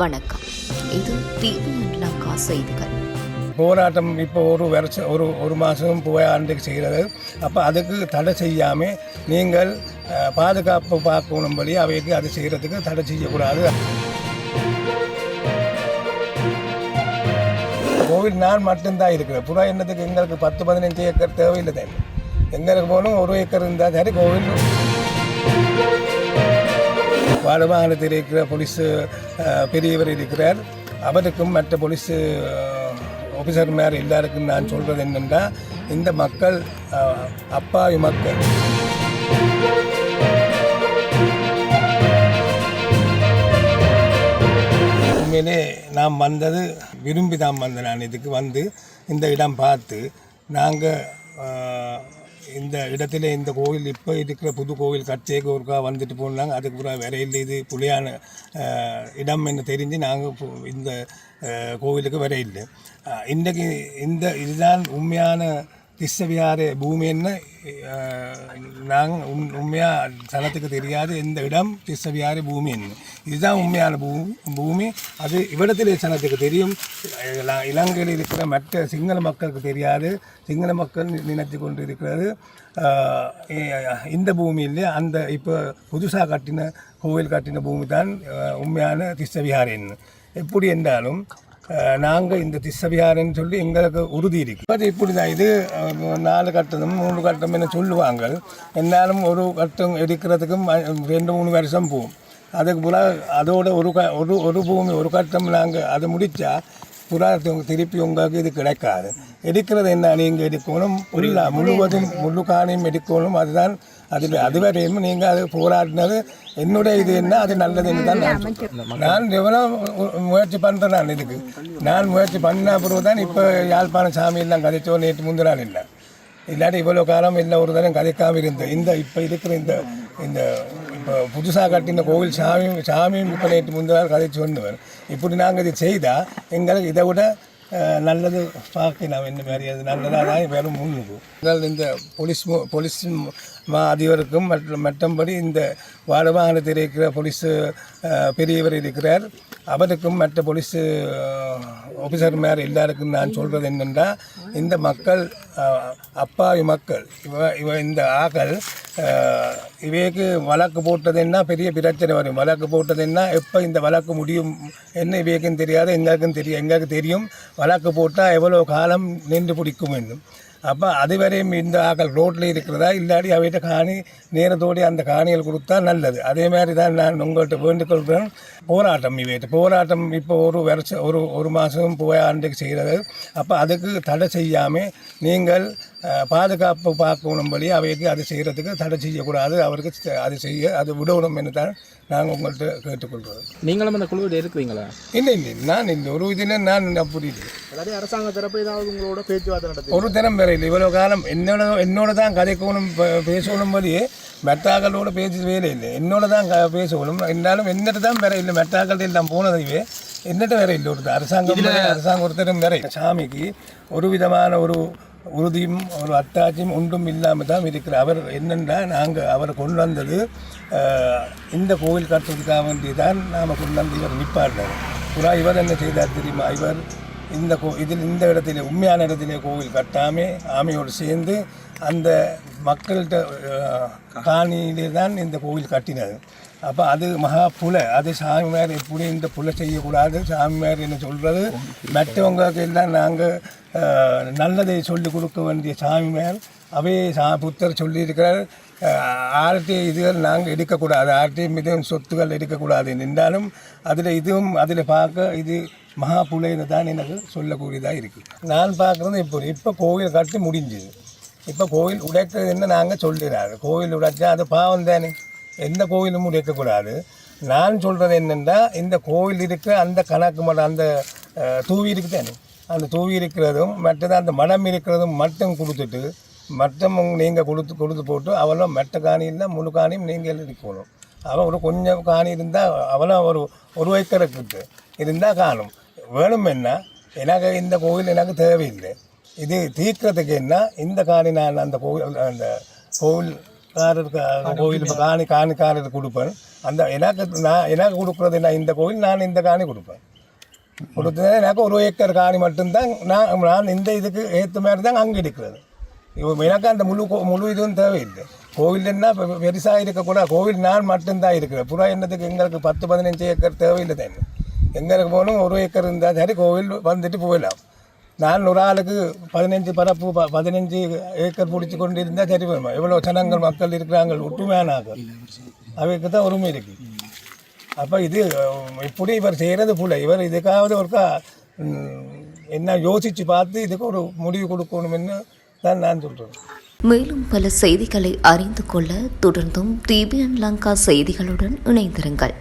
வணக்கம். இது டிவி செய்திகள். போராட்டம் இப்போ ஒரு வருஷம் ஒரு ஒரு மாதம் போயாண்டுக்கு செய்கிறது. அப்போ அதுக்கு தடை செய்யாமல் நீங்கள் பாதுகாப்பு பார்க்கணும்படி அவைக்கு அது செய்கிறதுக்கு தடை செய்யக்கூடாது. கோவிட் நான் மட்டும்தான் இருக்கிறேன் புறா என்னத்துக்கு எங்களுக்கு பத்து பதினஞ்சு ஏக்கர் தேவையில்லை. தான் எங்களுக்கு போகணும் ஒரு ஏக்கர் இருந்தால் சரி கோவில் வடமாநிலத்தில் இருக்கிற போலீஸ் பெரியவர் இருக்கிறார். அவருக்கும் மற்ற போலீஸ் ஆஃபீஸர் மேலே எல்லாருக்கும் நான் சொல்கிறது என்னென்னா இந்த மக்கள் அப்பாவி மக்கள். உண்மையிலே நான் வந்தது விரும்பி தான் வந்தேன் நான் இதுக்கு வந்து இந்த இடம் பார்த்து நாங்கள் இந்த இடத்துல இந்த கோவில் இப்போ இருக்கிற புது கோவில் கட்சிக்கு ஒருக்கா வந்துட்டு போனாங்க. அதுக்கு பிறகு விரையில் இது புலியான இடம் என்று தெரிஞ்சு நாங்கள் இந்த கோவிலுக்கு வரையில்லை இன்றைக்கு இந்த இதுதான் உண்மையான திஸ்ஸவியார பூமின்னு நாங்கள் உண் உண்மையாக சனத்துக்கு தெரியாது இந்த இடம் திஸ்ஸவியார பூமின்னு இதுதான் உண்மையான பூ பூமி அது இவ்விடத்திலே சனத்துக்கு தெரியும் இல- இலங்கையில் இருக்கிற மற்ற சிங்கள மக்களுக்கு தெரியாது சிங்கள மக்கள் நி- நினைத்து கொண்டு இருக்கிறது ஆஹ், இ- இந்த பூமியில் அந்த இப்போ புதுசாக கட்டின கோவில் கட்டின பூமி தான் ஆஹ், உண்மையான திஸ்ஸவியாரன்னு எப்படி என்றாலும் நாங்கள் இந்த திஸ்ஸவியாரன்னு சொல்லி எங்களுக்கு உறுதி இருக்கு. அது இப்படி தான் இது நாலு கட்டணம் மூணு கட்டம் என்ன சொல்லுவாங்க. என்னாலும் ஒரு கட்டம் எடுக்கிறதுக்கும் ரெண்டு மூணு வருஷம் போகும். அதுக்கு புறா அதோட ஒரு க ஒரு ஒரு பூமி ஒரு கட்டம் நாங்கள் அதை முடித்தா தி- திருப்பி உங்களுக்கு இது கிடைக்காது எடுக்கிறது என்ன நீங்கள் எடுக்கணும் ஃபுல்லாக முழுவதும் முழு காணியும் எடுக்கணும் அதுதான் அதில் அதுவரையும் நீங்கள் அது போராடினது என்னுடைய இது என்ன அது நல்லதுன்னு தான் நான். நான் எவ்வளோ முயற்சி பண்ணுறேன் நான் இதுக்கு நான் முயற்சி பண்ண பிறகு தான் இப்போ யாழ்ப்பாணம் சாமி எல்லாம் கதைச்சோ நேற்று முந்தினாள் இல்லை இல்லாட்டி இவ்வளோ காலம் இல்லை ஒரு தரம் கதைக்காமல் இருந்தேன் இந்த இப்போ இருக்கிற இந்த இந்த புதுசாக கட்டின கோவில் சாமியும் சாமியும் இப்போ நேற்று முந்தினாள் கதைச்சு வந்தவர். இப்படி நாங்கள் இது செய்தால் எங்களுக்கு இதை விட நல்லது பார்க்கலாம் இந்த மாதிரி அது நல்லதாக தான் வெறும் முன்னுக்கு. அதனால் இந்த போலீஸ் மு- போலீஸ் மா அதிபருக்கும் மற்றும் மற்றபடி இந்த வாடவாகனத்தில் இருக்கிற போலீஸ் பெரியவர் இருக்கிறார். அவருக்கும் மற்ற போலீஸ் ஆஃபீஸர் மேலே எல்லாருக்கும் நான் சொல்கிறது என்னென்னா இந்த மக்கள் அப்பாவி மக்கள். இவ இவ இந்த ஆக்கள் இவைக்கு வழக்கு போட்டதுன்னா பெரிய பிரச்சனை வரும். வழக்கு போட்டதுன்னா எப்போ இந்த வழக்கு முடியும்? என்ன இவைக்கும் தெரியாது எங்களுக்கும் தெரியும். எங்களுக்கு தெரியும். வழக்கு போட்டால் எவ்வளோ காலம் நின்று பிடிக்கும் என்னும் அப்போ அதுவரையும் இந்த ஆக்கள் ரோட்டில் இருக்கிறதா? இல்லாட்டி அவைகிட்ட காணி நேரத்தோடு அந்த காணிகள் கொடுத்தா நல்லது. அதே மாதிரி தான் நான் உங்கள்கிட்ட வேண்டுகொள்கிறேன். போராட்டம் இவைகிட்ட போராட்டம் இப்போ ஒரு வருஷம் ஒரு ஒரு மாதம் போய் ஆண்டுக்கு செய்கிறது. அப்போ அதுக்கு தடை செய்யாமல் நீங்கள் பாதுகாப்பு பார்க்கணும்படி அவைக்கு அது செய்கிறதுக்கு தடை செய்யக்கூடாது. அவருக்கு அது செய்ய அது விடணும் என்று தான் நாங்கள் உங்கள்கிட்ட கேட்டுக்கொள்கிறோம் நீங்களும் அந்த குழுவில் இருக்கிறீங்களா? இல்லை இல்லை நான் இந்த ஒரு இதில் நான் இல்லை அதாவது அரசாங்க தரப்பு ஏதாவது உங்களோட பேச்சுவார்த்தை நடத்தி ஒரு தினம் வேற இல்லை. இவ்வளோ காலம் என்னோட என்னோட தான் கதைக்கணும் பேசணும் போது மெட்டாக்களோட பேசி வேலை இல்லை. என்னோட தான் க- பேசணும். இருந்தாலும் என்னட்டு தான் வேற இல்லை. மெட்டாக்கள் எல்லாம் போனதையே என்னட்ட வேற இல்லை. ஒரு அரசாங்கம் அரசாங்கம் ஒருத்தரும் வேற இல்லை. சாமிக்கு ஒரு விதமான ஒரு உறுதியும் ஒரு அத்தாட்சியும் ஒன்றும் இல்லாமல் தான் இருக்கிற அவர் என்னென்னா நாங்கள் அவரை கொண்டு வந்தது இந்த கோவில் கட்டுறதுக்காக வேண்டி தான் நாம் கொண்டு வந்து இவர் நிற்பார் புறா இவர் என்ன செய்தார் தெரியுமா? இவர் இந்த கோ இதில் இந்த இடத்துல உண்மையான இடத்திலே கோவில் கட்டாமே ஆமையோடு சேர்ந்து அந்த மக்கள்கிட்ட காணியிலே தான் இந்த கோவில் கட்டினது. அப்போ அது மகா புலை. அது சாமியார் எப்படி இந்த புலை செய்யக்கூடாது சாமியார் என்ன சொல்கிறது மற்றவங்களுக்கு எல்லாம் நாங்கள் நல்லதை சொல்லிக் கொடுக்க வேண்டிய சாமியார் அவையே சா புத்தர் சொல்லியிருக்கிறார். ஆர்டி இதுகள் நாங்கள் எடுக்கக்கூடாது. ஆர்டி மிகவும் சொத்துக்கள் எடுக்கக்கூடாது என்றாலும் அதில் இதுவும் அதில் பார்க்க இது மகா புலைன்னு தான் எனக்கு சொல்லக்கூடியதாக இருக்குது நான் பார்க்குறது இப்போ இப்போ கோவில் கட்டி முடிஞ்சுது. இப்போ கோவில் உடைக்கிறது என்ன நாங்கள் சொல்லிடுறாரு கோவில் உடைச்சா அது பாவம் தானே. எந்த கோவிலும் உடைக்கக்கூடாது. நான் சொல்கிறது என்னென்னா இந்த கோவில் இருக்கிற அந்த கணக்கு மடம் அந்த தூவி இருக்கு தானே. அந்த தூவி இருக்கிறதும் மற்றது அந்த மடம் இருக்கிறதும் மட்டும் கொடுத்துட்டு மட்டம் நீங்கள் கொடுத்து கொடுத்து போட்டு அவளும் மெட்ட காணி இல்லை முழு காணியும் நீங்கள் இருக்கணும் அவன் ஒரு கொஞ்சம் காணி இருந்தால் அவளும் ஒரு ஒரு இருக்குது இருந்தால் காணும். வேணும் என்ன? எனக்கு இந்த கோவில் எனக்கு தேவையில்லை. இது தீர்க்கிறதுக்கு என்ன? இந்த காணி நான் அந்த கோவில் அந்த கோவில் காரருக்கு கோவில் காணி காணிக்காரருக்கு கொடுப்பேன். அந்த எனக்கு நான் எனக்கு கொடுக்குறது என்ன? இந்த கோவில் நான் இந்த காணி கொடுப்பேன். கொடுத்தது எனக்கு ஒரு ஏக்கர் காணி மட்டும்தான். நான் நான் இந்த இதுக்கு ஏற்ற மாதிரி தான் அங்கே இருக்கிறது. எனக்கு அந்த முழு முழு இதுவும் தேவையில்லை கோவில் என்ன பெருசாக இருக்கக்கூடாது கோவில் நான் மட்டும்தான் இருக்கிறேன் புறா என்னத்துக்கு எங்களுக்கு பத்து பதினஞ்சு ஏக்கர் தேவையில்லை தானே எங்களுக்கு போகணும் ஒரு ஏக்கர் இருந்தால் சரி கோவில் வந்துட்டு போயிடலாம் நான் ஒரு ஆளுக்கு பதினஞ்சு பரப்பு ப- பதினஞ்சு ஏக்கர் பிடிச்சி கொண்டு இருந்தால் சரி வருமா எவ்வளோ ஜனங்கள் மக்கள் இருக்கிறாங்க ஒற்றுமையானாக அவைக்கு தான் உரிமை இருக்குது அப்போ இது இப்படி இவர் செய்கிறது புல இவர் இதுக்காவது ஒருக்கா என்ன யோசித்து பார்த்து இதுக்கு ஒரு முடிவு கொடுக்கணும்னு தான் நான் சொல்கிறேன் மேலும் பல செய்திகளை அறிந்து கொள்ள தொடர்ந்தும் டிபிஎன் லங்கா செய்திகளுடன் இணைந்திருங்கள்.